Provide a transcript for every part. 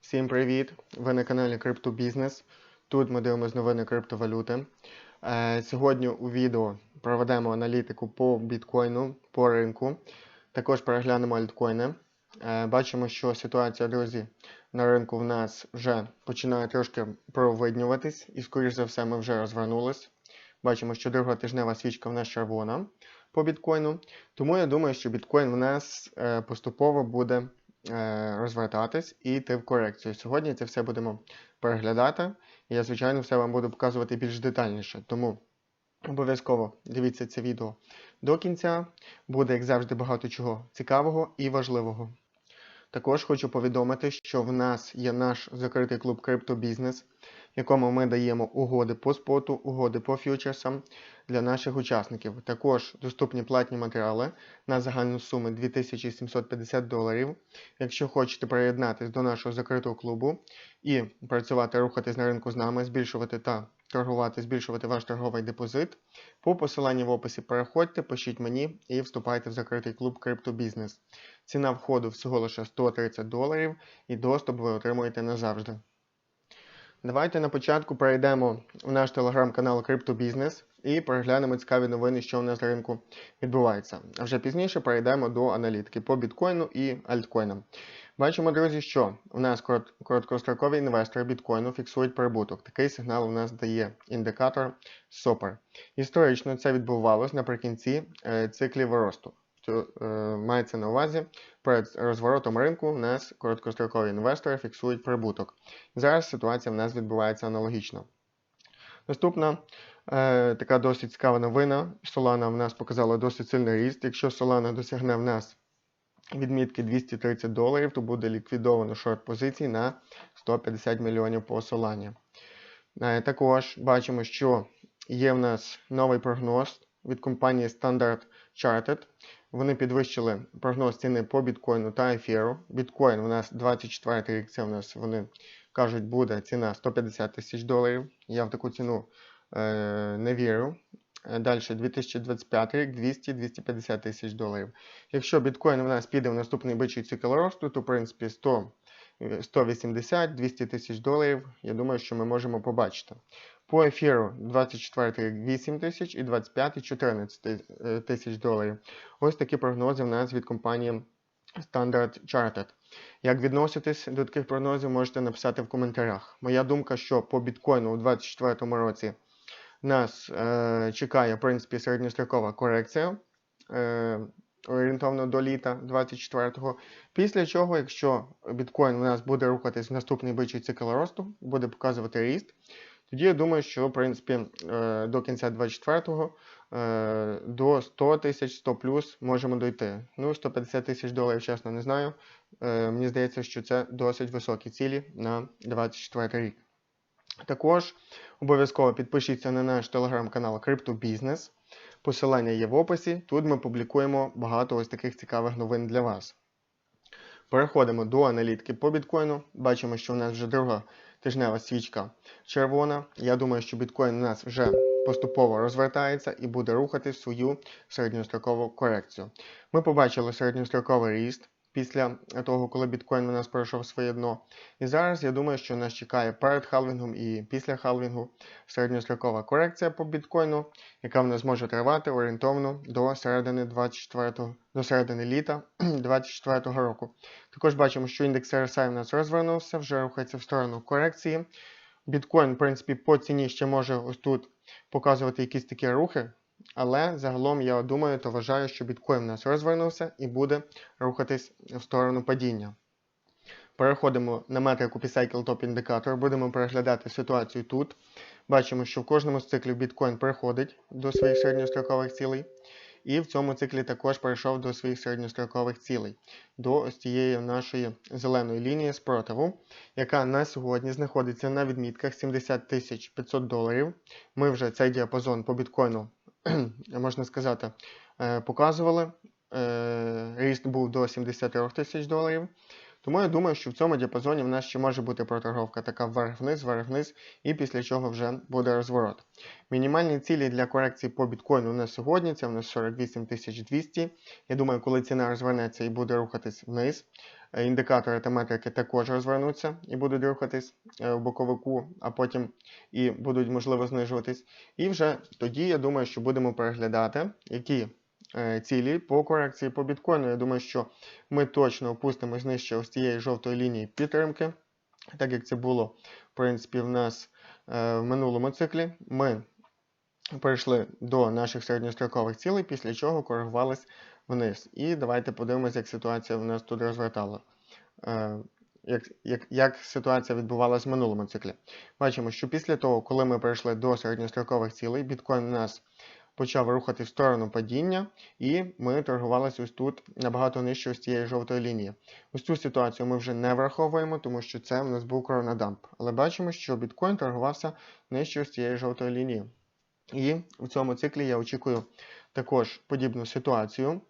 Всім привіт! Ви на каналі Криптобізнес. Тут ми дивимося новини криптовалюти. Е, Сьогодні у відео проведемо аналітику по біткоїну, по ринку. Також переглянемо альткоїни. Е, Бачимо, що ситуація, друзі, на ринку в нас вже починає трошки провиднюватись, і, скоріш за все, ми вже розвернулись. Бачимо, що друга тижнева свічка в нас червона по біткоїну. Тому я думаю, що біткоін в нас е, поступово буде розвертатись і йти в корекцію. Сьогодні це все будемо переглядати. Я, звичайно, все вам буду показувати більш детальніше. Тому обов'язково дивіться це відео до кінця. Буде, як завжди, багато чого цікавого і важливого. Також хочу повідомити, що в нас є наш закритий клуб Криптобізнес, в якому ми даємо угоди по споту, угоди по фьючерсам для наших учасників. Також доступні платні матеріали на загальну суму 2750 доларів. Якщо хочете приєднатися до нашого закритого клубу і працювати, рухатись на ринку з нами, збільшувати та торгувати, збільшувати ваш торговий депозит, по посиланню в описі переходьте, пишіть мені і вступайте в закритий клуб Криптобізнес. Ціна входу всього лише 130 доларів і доступ ви отримуєте назавжди. Давайте на початку перейдемо в наш телеграм-канал Криптобізнес і переглянемо цікаві новини, що у нас на ринку відбувається. А вже пізніше перейдемо до аналітики по біткоїну і альткоїнам. Бачимо, друзі, що у нас корот- короткострокові інвестори біткоїну фіксують прибуток. Такий сигнал у нас дає індикатор SOPR. Історично це відбувалось наприкінці е, циклів росту. Е, мається на увазі, перед розворотом ринку у нас короткострокові інвестори фіксують прибуток. Зараз ситуація в нас відбувається аналогічно. Наступна е, така досить цікава новина. Solana в нас показала досить сильний ріст. Якщо Solana досягне в нас відмітки 230 доларів, то буде ліквідовано шорт позицій на 150 мільйонів по Solana. Е, також бачимо, що є в нас новий прогноз від компанії Standard Chartered. Вони підвищили прогноз ціни по біткоїну та ефіру. Біткоін у нас 24 рік, це у нас вони кажуть, буде ціна 150 тисяч доларів. Я в таку ціну е, не вірю. Е, Далі 2025 рік 200-250 тисяч доларів. Якщо біткоін у нас піде в наступний бичий цикл росту, то в принципі 100, е, 180-200 тисяч доларів, я думаю, що ми можемо побачити. По ефіру 24 рік 8 тисяч і 25 14 е, тисяч доларів. Ось такі прогнози в нас від компанії Standard Chartered. Як відноситись до таких прогнозів, можете написати в коментарях. Моя думка, що по біткоїну у 2024 році нас е, чекає, в принципі, середньострокова корекція е, орієнтовно до літа 24-го. Після чого, якщо біткоін у нас буде рухатись в наступний бичий цикл росту, буде показувати ріст, тоді я думаю, що в принципі е, до кінця 24-го е, до 100 тисяч, 100 плюс можемо дойти. Ну, 150 тисяч доларів, чесно, не знаю. Е, Мені здається, що це досить високі цілі на 24 рік. Також обов'язково підпишіться на наш телеграм-канал Криптобізнес. Посилання є в описі. Тут ми публікуємо багато ось таких цікавих новин для вас. Переходимо до аналітики по біткоїну. Бачимо, що в нас вже друга тижнева свічка червона. Я думаю, що біткоін у нас вже поступово розвертається і буде рухати свою середньострокову корекцію. Ми побачили середньостроковий ріст після того, коли біткоін у нас пройшов своє дно. І зараз я думаю, що нас чекає перед халвінгом і після халвінгу середньострокова корекція по біткоїну, яка в нас може тривати орієнтовно до середини 24 до середини літа 2024 року. Також бачимо, що індекс RSI у нас розвернувся, вже рухається в сторону корекції. Біткоін, в принципі, по ціні ще може ось тут показувати якісь такі рухи, але загалом я думаю та вважаю, що біткоін у нас розвернувся і буде рухатись в сторону падіння. Переходимо на метрику P-Cycle Top індикатор, будемо переглядати ситуацію тут. Бачимо, що в кожному з циклів біткоін переходить до своїх середньострокових цілей. І в цьому циклі також перейшов до своїх середньострокових цілей, до ось цієї нашої зеленої лінії спротиву, яка на сьогодні знаходиться на відмітках 70 500 доларів. Ми вже цей діапазон по біткоїну, можна сказати, е, показували. Е, Ріст був до 73 тисяч доларів. Тому я думаю, що в цьому діапазоні в нас ще може бути проторговка така вверх-вниз, вверх-вниз, і після чого вже буде розворот. Мінімальні цілі для корекції по біткоїну на сьогодні це в нас 48 200. Я думаю, коли ціна розвернеться і буде рухатись вниз, індикатори та метрики також розвернуться і будуть рухатись е, в боковику, а потім і будуть, можливо, знижуватись. І вже тоді, я думаю, що будемо переглядати, які е, цілі по корекції по біткоїну. Я думаю, що ми точно опустимось нижче ось цієї жовтої лінії підтримки, так як це було, в принципі, в нас е, в минулому циклі. Ми перейшли до наших середньострокових цілей, після чого коригувались вниз. І давайте подивимося, як ситуація в нас тут розвертала. Е, Як, як, як ситуація відбувалася в минулому циклі. Бачимо, що після того, коли ми перейшли до середньострокових цілей, біткоін у нас почав рухати в сторону падіння, і ми торгувалися ось тут набагато нижче ось цієї жовтої лінії. Ось цю ситуацію ми вже не враховуємо, тому що це в нас був коронадамп. Але бачимо, що біткоін торгувався нижче ось цієї жовтої лінії. І в цьому циклі я очікую також подібну ситуацію.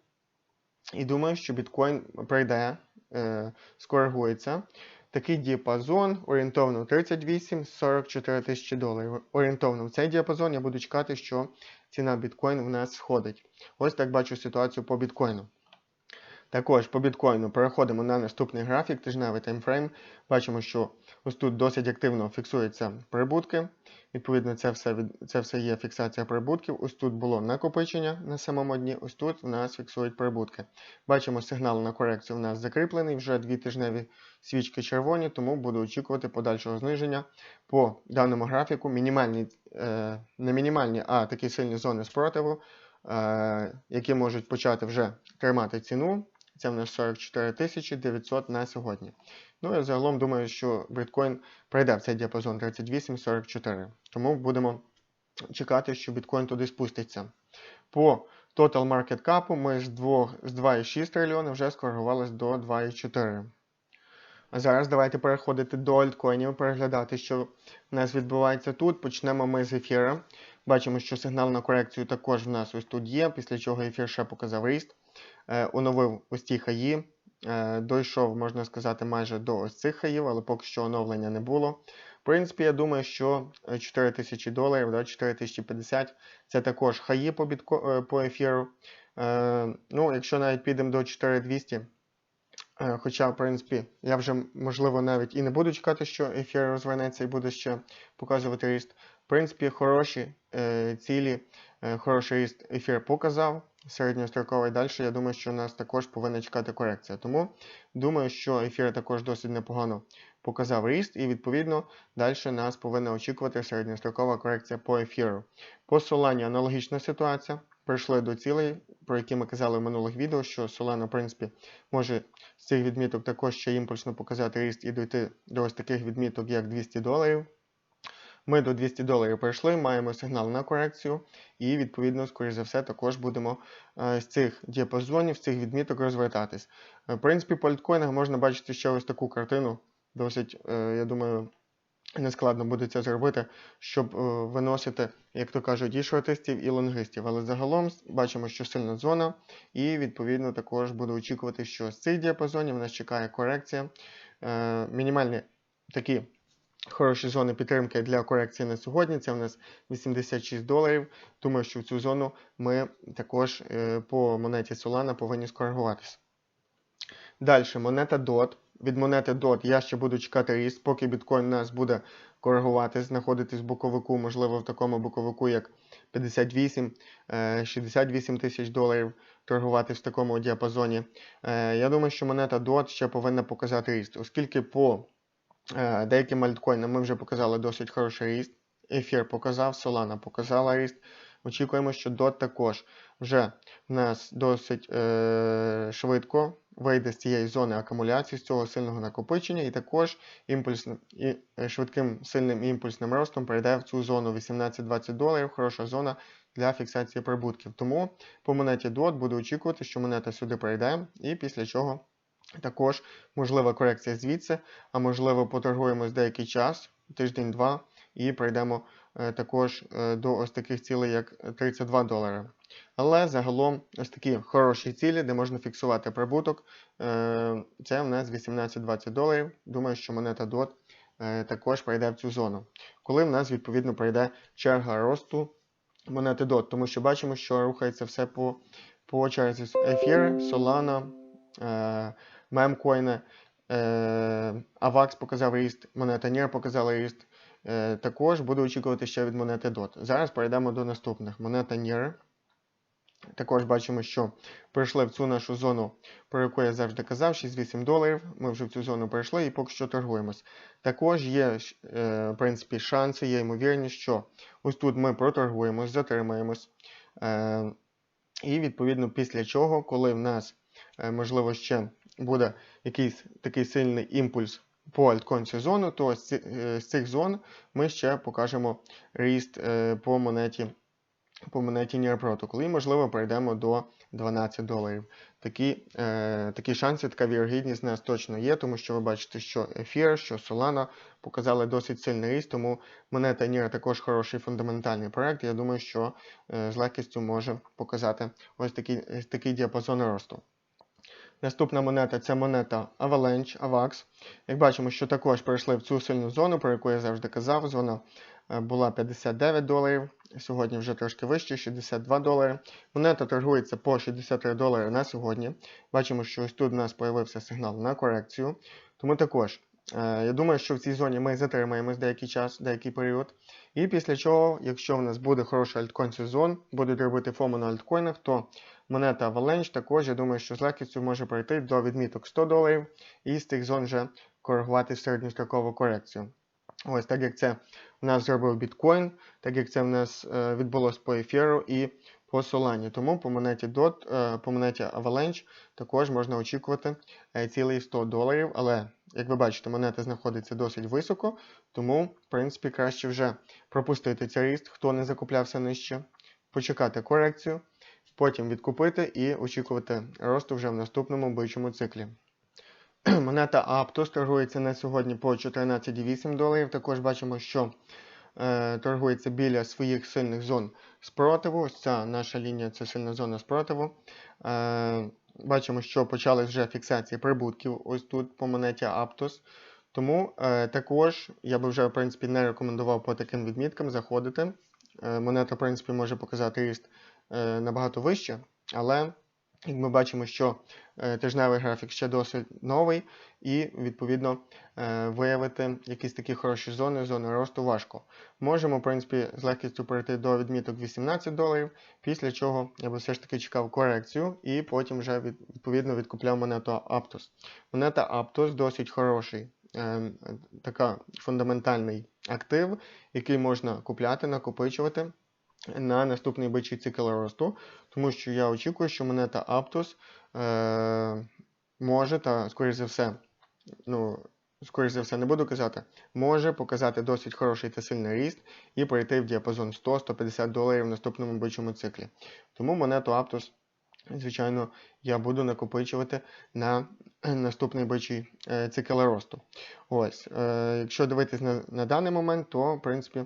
І думаю, що біткоін прийде, е, скоригується. Такий діапазон орієнтовно 38-44 тисячі доларів. Орієнтовно в цей діапазон я буду чекати, що ціна біткоін в нас сходить. Ось так бачу ситуацію по біткоїну. Також по біткоїну переходимо на наступний графік, тижневий таймфрейм. Бачимо, що ось тут досить активно фіксуються прибутки. Відповідно, це все, це все є фіксація прибутків. Ось тут було накопичення на самому дні, ось тут в нас фіксують прибутки. Бачимо, сигнал на корекцію в нас закріплений, вже дві тижневі свічки червоні, тому буду очікувати подальшого зниження по даному графіку. Мінімальні, е... не мінімальні, а такі сильні зони спротиву, е... які можуть почати вже тримати ціну. Це в нас 44 900 на сьогодні. Ну і загалом думаю, що біткоін пройде в цей діапазон 38-44. Тому будемо чекати, що біткоін туди спуститься. По Total Market Cap ми з 2,6 трильйона вже скоригувалися до 2,4. А зараз давайте переходити до альткоїнів, переглядати, що в нас відбувається тут. Почнемо ми з ефіра. Бачимо, що сигнал на корекцію також в нас ось тут є, після чого ефір ще показав ріст. Е, оновив ось ті хаї. Е, дійшов, можна сказати, майже до ось цих хаїв, але поки що оновлення не було. В принципі, я думаю, що 4 тисячі доларів, да, 4050 це також хаї по бітко, е, по ефіру. Ну, Якщо навіть підемо до 4200, хоча, в принципі, я вже, можливо, навіть і не буду чекати, що ефір розвернеться і буде ще показувати ріст. В принципі, хороші цілі, хороший ріст ефір показав середньостроковий далі, я думаю, що нас також повинна чекати корекція. Тому думаю, що ефір також досить непогано показав ріст, і відповідно далі нас повинна очікувати середньострокова корекція по ефіру. По Solana аналогічна ситуація. Прийшли до цілей, про які ми казали в минулих відео, що Solana, в принципі, може з цих відміток також ще імпульсно показати ріст і дойти до ось таких відміток, як 200 доларів. Ми до 200 доларів пройшли, маємо сигнал на корекцію, і, відповідно, скоріш за все, також будемо е, з цих діапазонів, з цих відміток розвертатись. Е, в принципі, по альткоїнах можна бачити ще ось таку картину. Досить, е, я думаю, нескладно буде це зробити, щоб виносити, як то кажуть, і шортистів, і лонгистів. Але загалом бачимо, що сильна зона, і, відповідно, також буду очікувати, що з цих діапазонів нас чекає корекція. Мінімальні такі. Хороші зони підтримки для корекції на сьогодні. Це у нас 86 доларів. Думаю, що в цю зону ми також е, по монеті Solana повинні скоригуватися. Далі, монета DOT. Від монети DOT я ще буду чекати ріст, поки біткоін у нас буде коригуватись, знаходитись в боковику, можливо, в такому боковику, як 58-68 е, тисяч доларів, торгуватись в такому діапазоні. Е, я думаю, що монета DOT ще повинна показати ріст, оскільки по деяким альткоїнам ми вже показали досить хороший ріст. Ефір показав, Solana показала ріст. Очікуємо, що DOT також вже в нас досить е, швидко вийде з цієї зони акумуляції, з цього сильного накопичення, і також імпульсним, і, е, швидким сильним імпульсним ростом перейде в цю зону 18-20 доларів. Хороша зона для фіксації прибутків. Тому по монеті DOT буду очікувати, що монета сюди прийде, і після чого також можлива корекція звідси, а можливо, поторгуємось деякий час, тиждень-два, і прийдемо е, також е, до ось таких цілей, як 32 долари. Але загалом ось такі хороші цілі, де можна фіксувати прибуток. Е, це в нас 18-20 доларів. Думаю, що монета DOT також прийде в цю зону. Коли в нас, відповідно, прийде черга росту монети DOT, тому що бачимо, що рухається все по по черзі ефір, Solana, мемкоїни, е, AVAX показав ріст, монета NIR показала ріст. Е, також буду очікувати ще від монети DOT. Зараз перейдемо до наступних. Монета NIR. Також бачимо, що прийшли в цю нашу зону, про яку я завжди казав, 6-8 доларів. Ми вже в цю зону прийшли і поки що торгуємось. Також є е, в принципі, шанси, є ймовірність, що ось тут ми проторгуємось, затримаємось. І відповідно після чого, коли в нас, можливо, ще буде якийсь такий сильний імпульс по альткоін сезону, то е, з цих зон ми ще покажемо ріст е, по монеті по монеті Near Protocol і, можливо, перейдемо до 12 доларів. Такі, е, такі шанси, така вірогідність у нас точно є, тому що ви бачите, що Ефір, що Solana показали досить сильний ріст, тому монета Near також хороший фундаментальний проект. Я думаю, що з легкістю може показати ось такий, такий діапазон росту. Наступна монета це монета Avalanche, AVAX. Як бачимо, що також пройшли в цю сильну зону, про яку я завжди казав. Зона е, була 59 доларів, сьогодні вже трошки вище, 62 долари. Монета торгується по 63 долари на сьогодні. Бачимо, що ось тут у нас з'явився сигнал на корекцію. Тому також, я думаю, що в цій зоні ми затримаємось деякий час, деякий період. І після чого, якщо в нас буде хороший альткоін сезон, будуть робити фому на альткоїнах, то монета Avalanche також, я думаю, що з легкістю може пройти до відміток 100 доларів і з тих зон вже коригувати середньострокову корекцію. Ось так як це в нас зробив біткоін, так як це в нас е, відбулось по ефіру і по Solana. Тому по монеті DOT, е, по монеті Avalanche також можна очікувати е, цілий 100 доларів. Але, як ви бачите, монета знаходиться досить високо, тому, в принципі, краще вже пропустити цей ріст, хто не закуплявся нижче, почекати корекцію, потім відкупити і очікувати росту вже в наступному бичому циклі. Монета Aptos торгується на сьогодні по 14,8 доларів. Також бачимо, що торгується біля своїх сильних зон спротиву. Ось ця наша лінія це сильна зона спротиву. Е, бачимо, що почали вже фіксації прибутків ось тут по монеті Aptos. Тому е, також я би вже в принципі не рекомендував по таким відміткам заходити. Е, монета, в принципі, може показати ріст е, набагато вище, але ми бачимо, що е, тижневий графік ще досить новий, і, відповідно, е, виявити якісь такі хороші зони, зони росту важко. Можемо, в принципі, з легкістю перейти до відміток 18 доларів, після чого я би все ж таки чекав корекцію і потім вже відповідно відкупляв монету Aptos. Монета Aptos досить хороший, е, така фундаментальний актив, який можна купляти, накопичувати на наступний бичий цикл росту, тому що я очікую, що монета Aptos е, може та, скоріш за все, ну, скоріш за все, не буду казати, може показати досить хороший та сильний ріст і перейти в діапазон 100-150 доларів в наступному бичому циклі. Тому монету Aptos, звичайно, я буду накопичувати на наступний бичий е, цикл росту. Ось, е, якщо дивитись на, на даний момент, то, в принципі,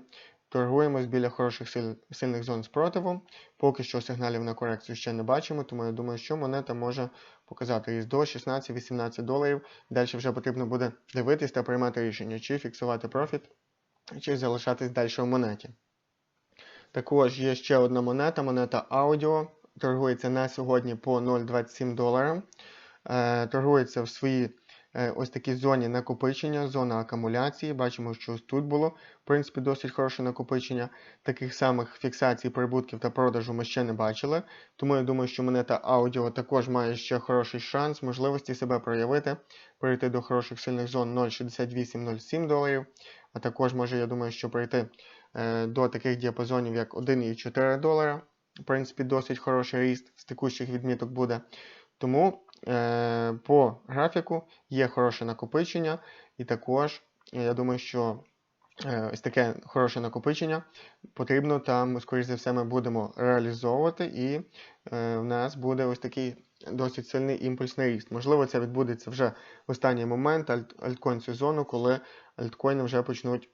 Торгуємось біля хороших сил, сильних зон спротиву. Поки що сигналів на корекцію ще не бачимо, тому я думаю, що монета може показати ріст до 16-18 доларів. Далі вже потрібно буде дивитись та приймати рішення, чи фіксувати профіт, чи залишатись далі в монеті. Також є ще одна монета, монета Audio. Торгується на сьогодні по 0,27 долара. Е, торгується в своїй ось такій зоні накопичення, зона акумуляції. Бачимо, що ось тут було, в принципі, досить хороше накопичення. Таких самих фіксацій прибутків та продажу ми ще не бачили. Тому я думаю, що монета Audio також має ще хороший шанс, можливості себе проявити, перейти до хороших сильних зон 0,68-0,7 доларів. А також може, я думаю, що прийти е, до таких діапазонів, як 1,4 долара. В принципі, досить хороший ріст з текущих відміток буде. Тому е, по графіку є хороше накопичення, і також, е, я думаю, що е, ось таке хороше накопичення потрібно там, скоріш за все, ми будемо реалізовувати, і е, в нас буде ось такий досить сильний імпульсний ріст. Можливо, це відбудеться вже в останній момент альт, альткоін сезону, коли альткоїни вже почнуть.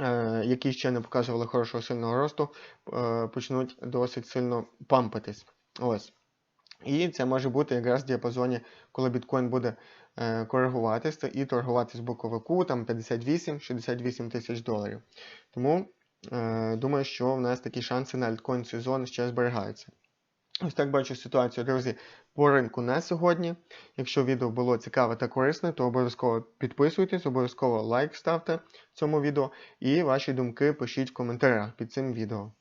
е, Які ще не показували хорошого сильного росту, е, почнуть досить сильно пампитись. Ось. І це може бути якраз в діапазоні, коли біткоін буде е, коригуватися і торгуватись в боковику там 58-68 тисяч доларів. Тому е, думаю, що в нас такі шанси на альткоін сезон ще зберігаються. Ось так бачу ситуацію, друзі, по ринку на сьогодні. Якщо відео було цікаве та корисне, то обов'язково підписуйтесь, обов'язково лайк ставте цьому відео і ваші думки пишіть в коментарях під цим відео.